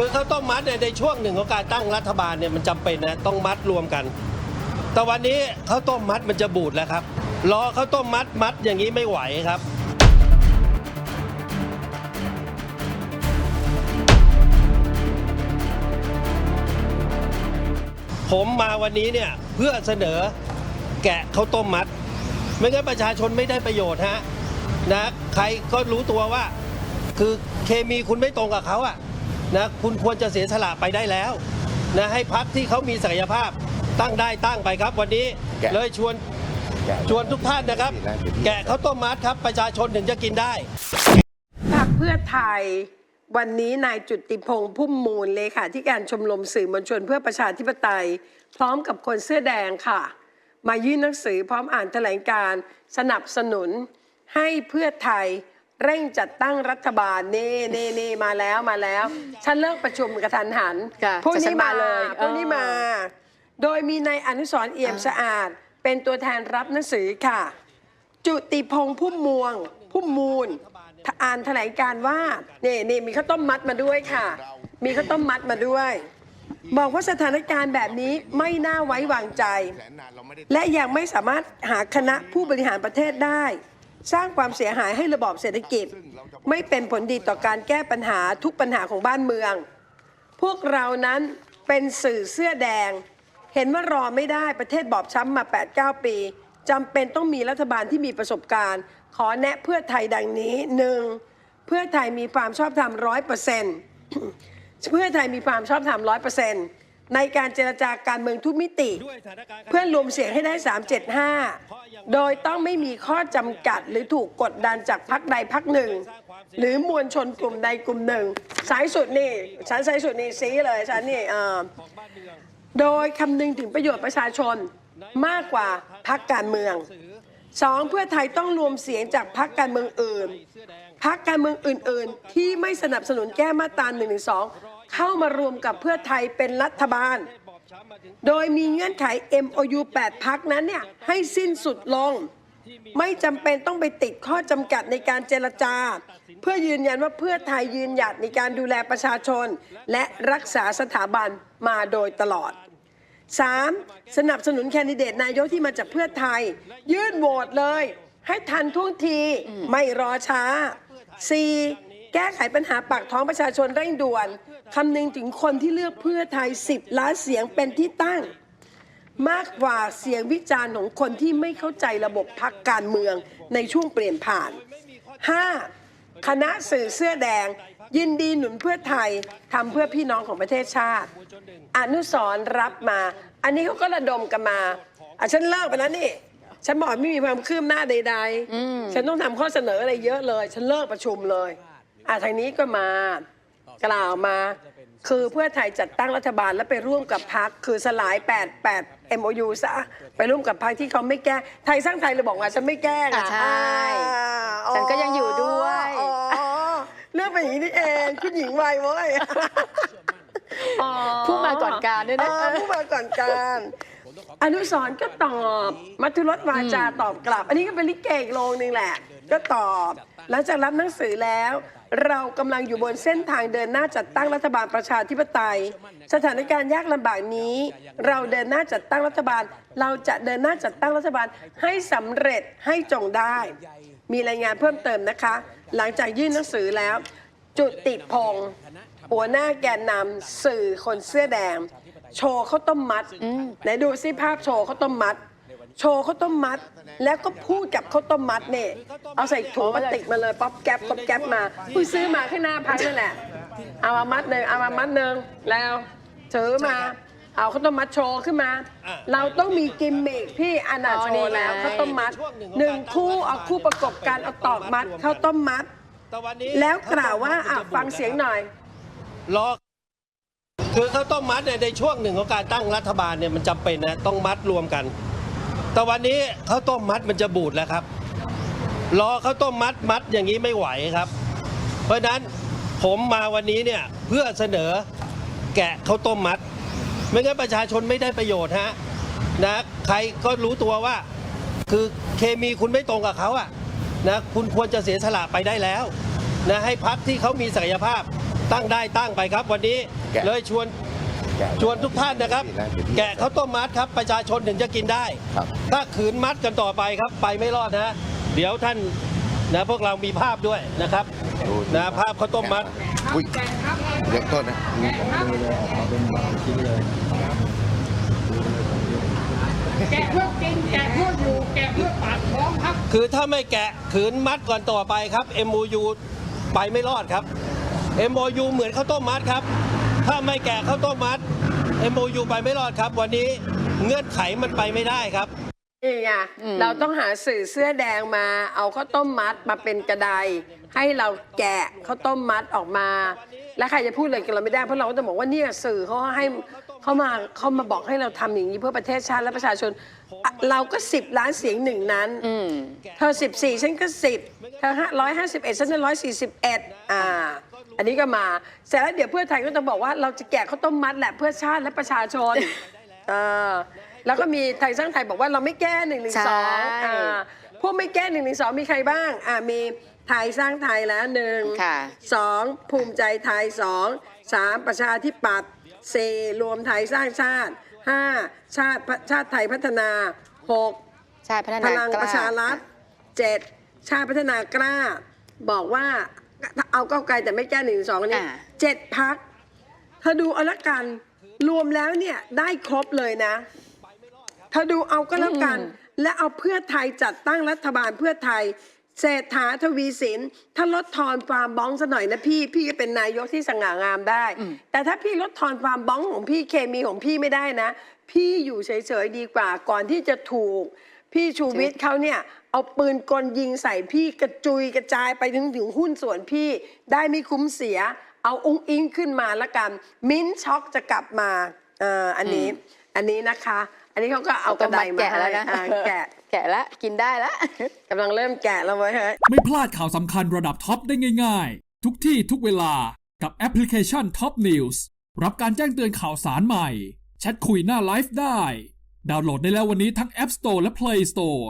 คือข้าวต้มมัดเนี่ยในช่วงหนึ่งของการตั้งรัฐบาลเนี่ยมันจำเป็นนะต้องมัดรวมกัน แต่วันนี้ข้าวต้มมัดมันจะบูดแล้วครับ รอข้าวต้มมัดมัดอย่างนี้ไม่ไหวครับ ผมมาวันนี้เนี่ยเพื่อเสนอแกะข้าวต้มมัด ไม่งั้นประชาชนไม่ได้ประโยชน์ฮะนะใครก็รู้ตัวว่า คือเคมีคุณไม่ตรงกับเขาอะ นะคุณควรจะเสียสละไปได้แล้วนะให้พักที่เขามีศักยภาพตั้งได้ตั้งไปครับ วันนี้แกะ เลยชวนชวนทุกท่านนะครับ แกะข้าวต้มมัดครับประชาชนถึงจะกินได้ พรรคเพื่อไทยวันนี้นายจุติพงษ์พุ่มมูลเลขาธิการชมรมสื่อมวลชนเพื่อประชาธิปไตย พร้อมกับคนเสื้อแดงค่ะ มายื่นหนังสือพร้อมอ่านแถลงการณ์สนับสนุนให้เพื่อไทย เร่งจัดตั้งรัฐบาลเน่เน่เน่มาแล้วมาแล้ว ฉันเลิกประชุมกระทันหันค่ะพรุ่งจะฉันี้นมามาเลยพรุ่งนี้มา โดยมีนายอนุสรณ์เอี่ยมสะอาด เป็นตัวแทนรับหนังสือค่ะ จุติพงษ์พุ่มมวงพุ่มมูลอ่านแถลงการณ์ว่านี่นี่มีข้าวต้มมัดมาด้วยค่ะ มีข้าวต้มมัดมาด้วย บอกว่าสถานการณ์แบบนี้ไม่น่าไว้วางใจ และยังไม่สามารถหาคณะผู้บริหารประเทศได้ สร้างความเสียหายให้ระบอบเศรษฐกิจ ไม่เป็นผลดีต่อการแก้ปัญหาทุกปัญหาของบ้านเมือง พวกเรานั้นเป็นสื่อเสื้อแดง เห็นว่ารอไม่ได้ประเทศบอบช้ำมา 8-9 ปีจำเป็นต้องมีรัฐบาลที่มีประสบการณ์ ขอแนะเพื่อไทยดังนี้หนึ่งเพื่อไทยมีความชอบธรรมร้อยเปอร์เซ็นต์เพื่อไทยมีความชอบธรรมร้อยเปอร์เซ็นต์ ในการเจรจาการเมืองทุกมิติ เพื่อรวมเสียงให้ได้ 375 โดยต้องไม่มีข้อจำกัดหรือถูกกดดันจากพรรคใดพรรคหนึ่ง หรือมวลชนกลุ่มใดกลุ่มหนึ่งสายสุดนี่ฉันสายสุดนี่ซีเลยฉันนี่เอ่อโดยคำนึงถึงประโยชน์ประชาชนมากกว่าพรรคการเมืองสองเพื่อไทยต้องรวมเสียงจากพรรคการเมืองอื่นพรรคการเมืองอื่น ๆ ที่ไม่สนับสนุนแก้มาตรา1นึ เข้ามารวมกับเพื่อไทยเป็นรัฐบาล โดยมีเงื่อนไข MOU 8 พักนั้นเนี่ยให้สิ้นสุดลง ไม่จำเป็นต้องไปติดข้อจำกัดในการเจรจา เพื่อยืนยันว่าเพื่อไทยยืนหยัดในการดูแลประชาชน และรักษาสถาบันมาโดยตลอด 3. สนับสนุนแคนดิเดตนายกที่มาจากเพื่อไทย ยื่นโหวตเลย ให้ทันท่วงทีไม่รอช้า 4. แก้ไขปัญหาปากท้องประชาชนเร่งด่วนคำนึงถึงคนที่เลือกเพื่อไทย 10 ล้านเสียงเป็นที่ตั้ง มากกว่าเสียงวิจารณ์ของคนที่ไม่เข้าใจระบบพักการเมืองในช่วงเปลี่ยนผ่าน 5. คณะสื่อเสื้อแดง ยินดีหนุนเพื่อไทยทำเพื่อพี่น้องของประเทศชาติ อนุสรณ์รับมา อันนี้เขาก็ระดมกันมาอะฉันเลิกไปแล้วนี่ฉันบอกไม่มีความคืบหน้าใด ๆ ฉันต้องทำข้อเสนออะไรเยอะเลย ฉันเลิกประชุมเลย อะทางนี้ก็มากล่าวมา คือเพื่อไทยจัดตั้งรัฐบาลและไปร่วมกับพักคือสลาย 8 8 MOU ซะไปร่วมกับพักที่เขาไม่แก้ ไทยสร้างไทยเลยบอกว่าฉันไม่แก้ไงอะใช่อ่าฉันก็ยังอยู่ด้วยอ๋ออ๋อเรื่องเป็นอย่างนี้นี่เองคุณหญิงไวเว้ย ผู้มาก่อนการด้วยนะเออผู้มาก่อนการอนุสรณ์ก็ตอบ มัทุรสวาจาตอบกลับ อันนี้ก็เป็นลิเกอีกโรงหนึ่งแหละ ก็ตอบ หลังจากรับหนังสือแล้ว เรากำลังอยู่บนเส้นทางเดินหน้าจัดตั้งรัฐบาลประชาธิปไตย สถานการณ์ยากลำบากนี้ เราเดินหน้าจัดตั้งรัฐบาล เราจะเดินหน้าจัดตั้งรัฐบาลให้สำเร็จให้จงได้ มีรายงานเพิ่มเติมนะคะ หลังจากยื่นหนังสือแล้ว จุติพงศ์หัวหน้าแกนนำสื่อคนเสื้อแดง โชว์ข้าวต้มมัดไหนดูซิภาพโชว์ข้าวต้มมัด โชว์ข้าวต้มมัด แล้วก็พูดกับข้าวต้มมัดเนี่ยเอาใส่ถุงพลาสติกมาเลยป๊อปแก๊ปป๊อปแก๊ปมาเพิ่งซื้อมาข้างหน้าพักนั่นแหละ เอามามัดหนึ่งเอามามัดหนึ่งแล้วถือมา เอาข้าวต้มมัดโชว์ขึ้นมาอะเราต้องมีกิมมิคพี่อันนาอ๋อโชว์แล้วนี่ไงข้าวต้มมัดหนึ่งคู่เอาคู่ประกบกันเอาตอกมัดข้าวต้มมัด แต่วันนี้แล้วกล่าวว่าอะฟังเสียงหน่อย รอคือข้าวต้มมัดเนี่ยในช่วงหนึ่งของการตั้งรัฐบาลเนี่ยมันจำเป็นนะต้องมัดรวมกัน แต่วันนี้ข้าวต้มมัดมันจะบูดแล้วครับ รอข้าวต้มมัดมัดอย่างนี้ไม่ไหวครับ เพราะฉะนั้นผมมาวันนี้เนี่ยเพื่อเสนอแกะข้าวต้มมัด ไม่งั้นประชาชนไม่ได้ประโยชน์ฮะนะใครก็รู้ตัวว่า คือเคมีคุณไม่ตรงกับเขาอะนะคุณควรจะเสียสละไปได้แล้วนะให้พักที่เขามีศักยภาพตั้งได้ตั้งไปครับ วันนี้แกะเลยชวน ชวนทุกท่านนะครับ แกะข้าวต้มมัดครับ ประชาชนถึงจะกินได้ครับถ้าขืนมัดกันต่อไปครับ ไปไม่รอดนะ เดี๋ยวท่านนะพวกเรามีภาพด้วยนะครับดูนะภาพข้าวต้มมัดอุ้ยเล็กต้นนะแกะเพื่อกินแกะเพื่ออยู่แกะเพื่อปากท้องครับ คือถ้าไม่แกะขืนมัดก่อนต่อไปครับ MOU ไปไม่รอดครับ MOU เหมือนข้าวต้มมัดครับ ถ้าไม่แกะข้าวต้มมัด MOU ไปไม่รอดครับ วันนี้เงื่อนไขมันไปไม่ได้ครับ นี่ไงเราต้องหาสื่อเสื้อแดงมา เอาข้าวต้มมัดมาเป็นกระไดให้เราแกะข้าวต้มมัดออกมา แล้วใครจะพูดอะไรกับเราไม่ได้เพราะเราก็จะบอกว่าเนี่ยสื่อเขาให้ เขามาเขามาบอกให้เราทำอย่างนี้เพื่อประเทศชาติและประชาชนอะเราก็สิบล้านเสียงหนึ่งนั้นอืมเธอสิบสี่ฉันก็สิบเธอร้อยห้าสิบเอ็ดฉันจะร้อยสี่สิบเอ็ดอ่า อันนี้ก็มาเสร็จแล้วเดี๋ยวเพื่อไทยก็จะบอกว่าเราจะแกะข้าวต้มมัดแหละเพื่อชาติและประชาชน เออแล้วก็มีไทยสร้างไทยบอกว่าเราไม่แก้หนึ่งหนึ่งสองใช่พวกไม่แก้หนึ่งหนึ่งสองมีใครบ้าง อ่ามีไทยสร้างไทยแล้วหนึ่ง ค่ะ สองภูมิใจไทยสองสามประชาธิปัตย์ สี่รวมไทยสร้างชาติห้าชาติชาติไทยพัฒนาหกชาติพัฒพนาลังกล้าประชารัฐเจ็ดชาติพัฒนากล้า บอกว่าเอาก้าวไกลแต่ไม่แก้หนึ่งสองนี่อ่าเจ็ดพักเธอดูเอาละกันรวมแล้วเนี่ยได้ครบเลยนะเธอดูเอาก็แล้วกัน และเอาเพื่อไทยจัดตั้งรัฐบาลเพื่อไทย เศรษฐาทวีสิน ถ้าลดทอนความบ้องซะหน่อยนะพี่พี่ก็เป็นนายกที่สง่างามได้ แต่ถ้าพี่ลดทอนความบ้องของพี่เคมีของพี่ไม่ได้นะ พี่อยู่เฉยๆดีกว่าก่อนที่จะถูก พี่ชูวิทย์เขาเนี่ยเอาปืนกลยิงใส่พี่กระจุยกระจายไปถึงถึงหุ้นส่วนพี่ได้ไม่คุ้มเสีย เอาองค์อิงขึ้นมาละกัน มิ้นท์ช็อกจะกลับมาเอ่ออันนี้อันนี้นะคะ อันนี้เขาก็เอากระไดมาแกะแล้วนะให้อ่าแกะแกะแล้วกินได้แล้วกำลังเริ่มแกะแล้วเว้ยเฮ้ยไม่พลาดข่าวสำคัญระดับท็อปได้ง่าย ๆ ทุกที่ทุกเวลากับแอปพลิเคชัน Top News รับการแจ้งเตือนข่าวสารใหม่ แชทคุยหน้าไลฟ์ได้ ดาวน์โหลดได้แล้ววันนี้ทั้ง App Store และ Play Store